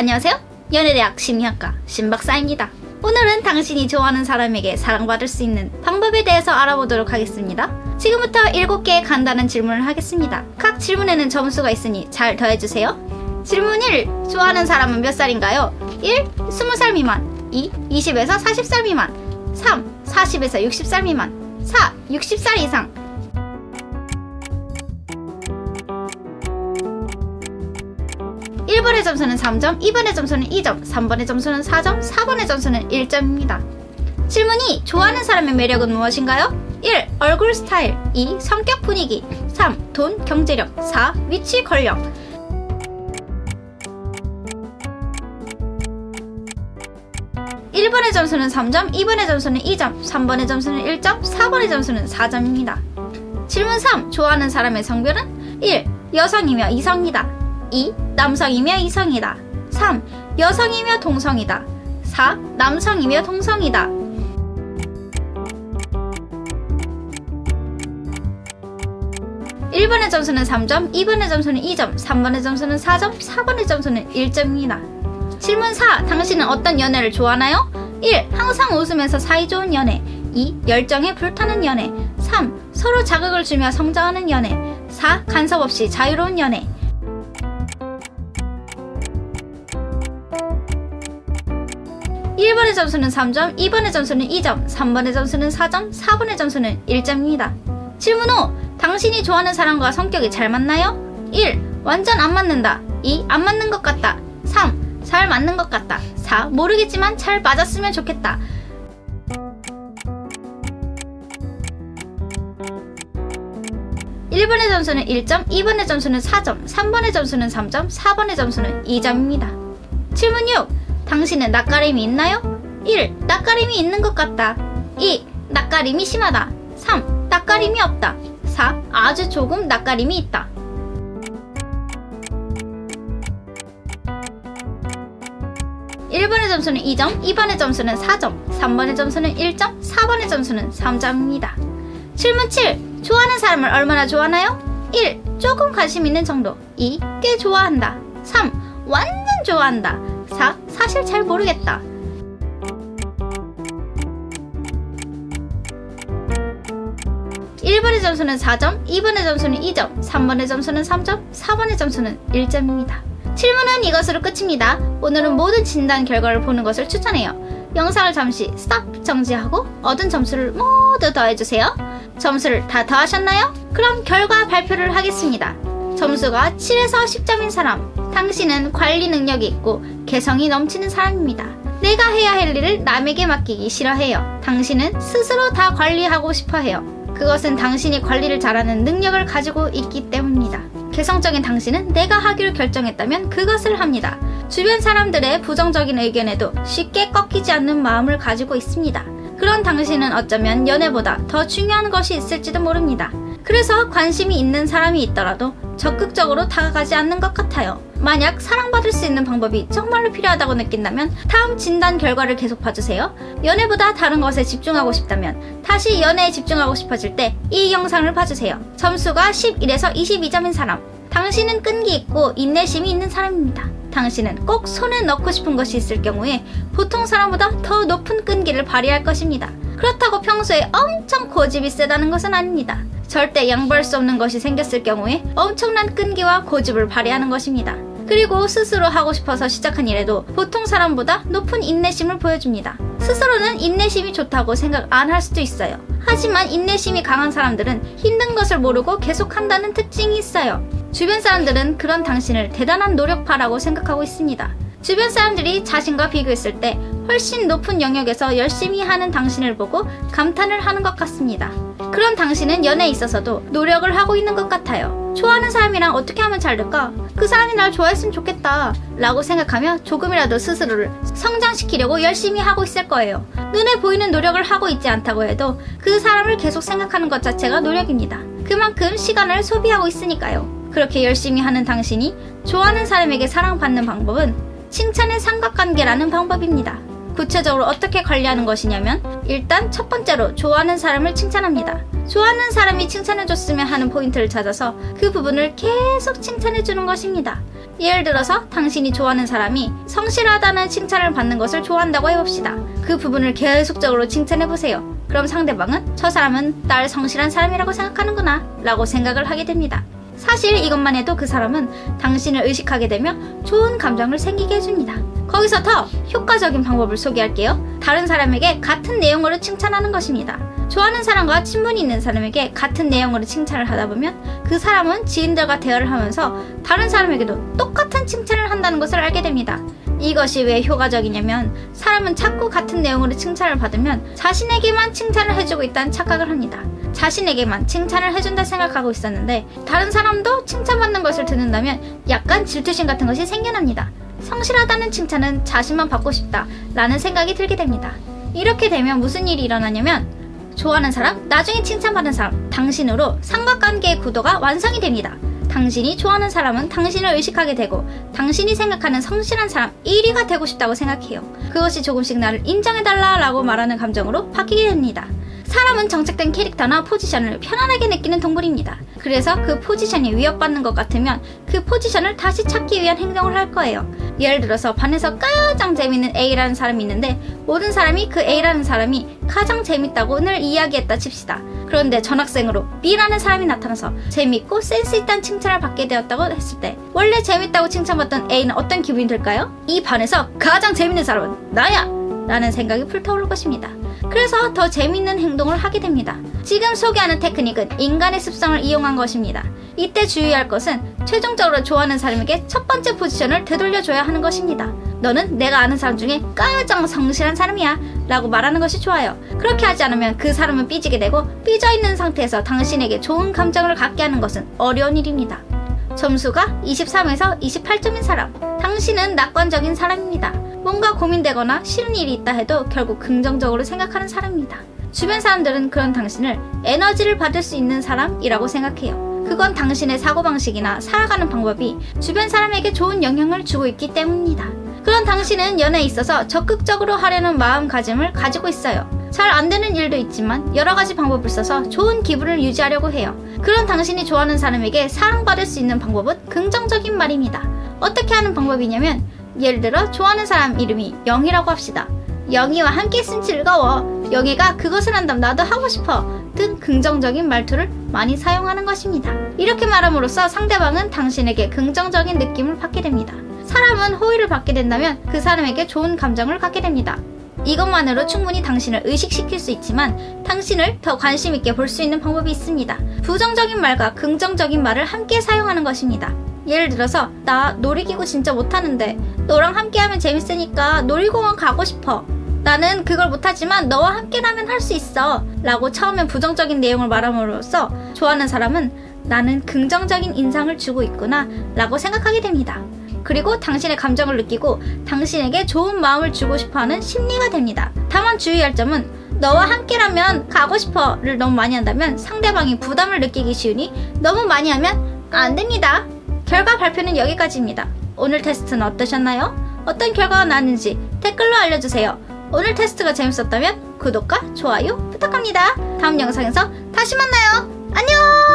안녕하세요. 연애대학 심리학과 신박사입니다. 오늘은 당신이 좋아하는 사람에게 사랑받을 수 있는 방법에 대해서 알아보도록 하겠습니다. 지금부터 7개의 간단한 질문을 하겠습니다. 각 질문에는 점수가 있으니 잘 더해주세요. 질문 1. 좋아하는 사람은 몇 살인가요? 1. 20살 미만 2. 20에서 40살 미만 3. 40에서 60살 미만 4. 60살 이상 1번의 점수는 3점, 2번의 점수는 2점, 3번의 점수는 4점, 4번의 점수는 1점입니다. 질문 2. 좋아하는 사람의 매력은 무엇인가요? 1. 얼굴 스타일 2. 성격 분위기 3. 돈, 경제력 4. 위치, 권력 1번의 점수는 3점, 2번의 점수는 2점, 3번의 점수는 1점, 4번의 점수는 4점입니다. 질문 3. 좋아하는 사람의 성별은 1. 여성이며 이성이다 2. 남성이며 이성이다 3. 여성이며 동성이다 4. 남성이며 동성이다 1번의 점수는 3점, 2번의 점수는 2점, 3번의 점수는 4점, 4번의 점수는 1점입니다. 질문 4. 당신은 어떤 연애를 좋아하나요? 1. 항상 웃으면서 사이좋은 연애 2. 열정에 불타는 연애 3. 서로 자극을 주며 성장하는 연애 4. 간섭 없이 자유로운 연애 1번의 점수는 3점, 2번의 점수는 2점, 3번의 점수는 4점, 4번의 점수는 1점입니다. 질문 5. 당신이 좋아하는 사람과 성격이 잘 맞나요? 1. 완전 안 맞는다. 2. 안 맞는 것 같다. 3. 잘 맞는 것 같다. 4. 모르겠지만 잘 맞았으면 좋겠다. 1번의 점수는 1점, 2번의 점수는 4점, 3번의 점수는 3점, 4번의 점수는 2점입니다. 질문 6. 당신은 낯가림이 있나요? 1. 낯가림이 있는 것 같다. 2. 낯가림이 심하다. 3. 낯가림이 없다. 4. 아주 조금 낯가림이 있다. 1번의 점수는 2점, 2번의 점수는 4점, 3번의 점수는 1점, 4번의 점수는 3점입니다. 질문 7. 좋아하는 사람을 얼마나 좋아하나요? 1. 조금 관심 있는 정도. 2. 꽤 좋아한다. 3. 완전 좋아한다. 4. 사실 잘 모르겠다. 1번의 점수는 4점, 2번의 점수는 2점, 3번의 점수는 3점, 4번의 점수는 1점입니다. 질문은 이것으로 끝입니다. 오늘은 모든 진단 결과를 보는 것을 추천해요. 영상을 잠시 스탑 정지하고 얻은 점수를 모두 더해주세요. 점수를 다 더하셨나요? 그럼 결과 발표를 하겠습니다. 점수가 7에서 10점인 사람. 당신은 관리 능력이 있고 개성이 넘치는 사람입니다. 내가 해야 할 일을 남에게 맡기기 싫어해요. 당신은 스스로 다 관리하고 싶어 해요. 그것은 당신이 관리를 잘하는 능력을 가지고 있기 때문입니다. 개성적인 당신은 내가 하기로 결정했다면 그것을 합니다. 주변 사람들의 부정적인 의견에도 쉽게 꺾이지 않는 마음을 가지고 있습니다. 그런 당신은 어쩌면 연애보다 더 중요한 것이 있을지도 모릅니다. 그래서 관심이 있는 사람이 있더라도 적극적으로 다가가지 않는 것 같아요. 만약 사랑받을 수 있는 방법이 정말로 필요하다고 느낀다면 다음 진단 결과를 계속 봐주세요. 연애보다 다른 것에 집중하고 싶다면 다시 연애에 집중하고 싶어질 때 이 영상을 봐주세요. 점수가 11에서 22점인 사람. 당신은 끈기 있고 인내심이 있는 사람입니다. 당신은 꼭 손에 넣고 싶은 것이 있을 경우에 보통 사람보다 더 높은 끈기를 발휘할 것입니다. 그렇다고 평소에 엄청 고집이 세다는 것은 아닙니다. 절대 양보할 수 없는 것이 생겼을 경우에 엄청난 끈기와 고집을 발휘하는 것입니다. 그리고 스스로 하고 싶어서 시작한 일에도 보통 사람보다 높은 인내심을 보여줍니다. 스스로는 인내심이 좋다고 생각 안 할 수도 있어요. 하지만 인내심이 강한 사람들은 힘든 것을 모르고 계속한다는 특징이 있어요. 주변 사람들은 그런 당신을 대단한 노력파라고 생각하고 있습니다. 주변 사람들이 자신과 비교했을 때 훨씬 높은 영역에서 열심히 하는 당신을 보고 감탄을 하는 것 같습니다. 그런 당신은 연애에 있어서도 노력을 하고 있는 것 같아요. 좋아하는 사람이랑 어떻게 하면 잘 될까? 그 사람이 날 좋아했으면 좋겠다. 라고 생각하며 조금이라도 스스로를 성장시키려고 열심히 하고 있을 거예요. 눈에 보이는 노력을 하고 있지 않다고 해도 그 사람을 계속 생각하는 것 자체가 노력입니다. 그만큼 시간을 소비하고 있으니까요. 그렇게 열심히 하는 당신이 좋아하는 사람에게 사랑받는 방법은 칭찬의 삼각관계라는 방법입니다. 구체적으로 어떻게 관리하는 것이냐면 일단 첫 번째로 좋아하는 사람을 칭찬합니다. 좋아하는 사람이 칭찬해줬으면 하는 포인트를 찾아서 그 부분을 계속 칭찬해주는 것입니다. 예를 들어서 당신이 좋아하는 사람이 성실하다는 칭찬을 받는 것을 좋아한다고 해봅시다. 그 부분을 계속적으로 칭찬해보세요. 그럼 상대방은 저 사람은 날 성실한 사람이라고 생각하는구나 라고 생각을 하게 됩니다. 사실 이것만 해도 그 사람은 당신을 의식하게 되며 좋은 감정을 생기게 해줍니다. 거기서 더 효과적인 방법을 소개할게요. 다른 사람에게 같은 내용으로 칭찬하는 것입니다. 좋아하는 사람과 친분이 있는 사람에게 같은 내용으로 칭찬을 하다 보면 그 사람은 지인들과 대화를 하면서 다른 사람에게도 똑같은 칭찬을 한다는 것을 알게 됩니다. 이것이 왜 효과적이냐면 사람은 자꾸 같은 내용으로 칭찬을 받으면 자신에게만 칭찬을 해주고 있다는 착각을 합니다. 자신에게만 칭찬을 해준다 생각하고 있었는데 다른 사람도 칭찬받는 것을 듣는다면 약간 질투심 같은 것이 생겨납니다. 성실하다는 칭찬은 자신만 받고 싶다 라는 생각이 들게 됩니다. 이렇게 되면 무슨 일이 일어나냐면 좋아하는 사람, 나중에 칭찬받는 사람, 당신으로 삼각관계의 구도가 완성이 됩니다. 당신이 좋아하는 사람은 당신을 의식하게 되고 당신이 생각하는 성실한 사람 1위가 되고 싶다고 생각해요. 그것이 조금씩 나를 인정해달라 라고 말하는 감정으로 바뀌게 됩니다. 사람은 정착된 캐릭터나 포지션을 편안하게 느끼는 동물입니다. 그래서 그 포지션이 위협받는 것 같으면 그 포지션을 다시 찾기 위한 행동을 할 거예요. 예를 들어서 반에서 가장 재밌는 A라는 사람이 있는데 모든 사람이 그 A라는 사람이 가장 재밌다고 늘 이야기했다 칩시다. 그런데 전학생으로 B라는 사람이 나타나서 재밌고 센스 있다는 칭찬을 받게 되었다고 했을 때 원래 재밌다고 칭찬받던 A는 어떤 기분이 들까요? 이 반에서 가장 재밌는 사람은 나야! 라는 생각이 불타오를 것입니다. 그래서 더 재밌는 행동을 하게 됩니다. 지금 소개하는 테크닉은 인간의 습성을 이용한 것입니다. 이때 주의할 것은 최종적으로 좋아하는 사람에게 첫 번째 포지션을 되돌려줘야 하는 것입니다. 너는 내가 아는 사람 중에 가장 성실한 사람이야 라고 말하는 것이 좋아요. 그렇게 하지 않으면 그 사람은 삐지게 되고 삐져 있는 상태에서 당신에게 좋은 감정을 갖게 하는 것은 어려운 일입니다. 점수가 23에서 28점인 사람. 당신은 낙관적인 사람입니다. 뭔가 고민되거나 싫은 일이 있다 해도 결국 긍정적으로 생각하는 사람입니다. 주변 사람들은 그런 당신을 에너지를 받을 수 있는 사람이라고 생각해요. 그건 당신의 사고방식이나 살아가는 방법이 주변 사람에게 좋은 영향을 주고 있기 때문입니다. 그런 당신은 연애에 있어서 적극적으로 하려는 마음가짐을 가지고 있어요. 잘 안 되는 일도 있지만 여러 가지 방법을 써서 좋은 기분을 유지하려고 해요. 그런 당신이 좋아하는 사람에게 사랑받을 수 있는 방법은 긍정적인 말입니다. 어떻게 하는 방법이냐면 예를 들어 좋아하는 사람 이름이 영희라고 합시다. 영희와 함께 있으면 즐거워. 영희가 그것을 한다면 나도 하고 싶어. 등 긍정적인 말투를 많이 사용하는 것입니다. 이렇게 말함으로써 상대방은 당신에게 긍정적인 느낌을 받게 됩니다. 사람은 호의를 받게 된다면 그 사람에게 좋은 감정을 갖게 됩니다. 이것만으로 충분히 당신을 의식시킬 수 있지만 당신을 더 관심 있게 볼 수 있는 방법이 있습니다. 부정적인 말과 긍정적인 말을 함께 사용하는 것입니다. 예를 들어서 나 놀이기구 진짜 못하는데 너랑 함께하면 재밌으니까 놀이공원 가고 싶어. 나는 그걸 못하지만 너와 함께라면 할 수 있어. 라고 처음엔 부정적인 내용을 말함으로써 좋아하는 사람은 나는 긍정적인 인상을 주고 있구나 라고 생각하게 됩니다. 그리고 당신의 감정을 느끼고 당신에게 좋은 마음을 주고 싶어 하는 심리가 됩니다. 다만 주의할 점은 너와 함께라면 가고 싶어를 너무 많이 한다면 상대방이 부담을 느끼기 쉬우니 너무 많이 하면 안 됩니다. 결과 발표는 여기까지입니다. 오늘 테스트는 어떠셨나요? 어떤 결과가 나왔는지 댓글로 알려주세요. 오늘 테스트가 재밌었다면 구독과 좋아요 부탁합니다. 다음 영상에서 다시 만나요. 안녕!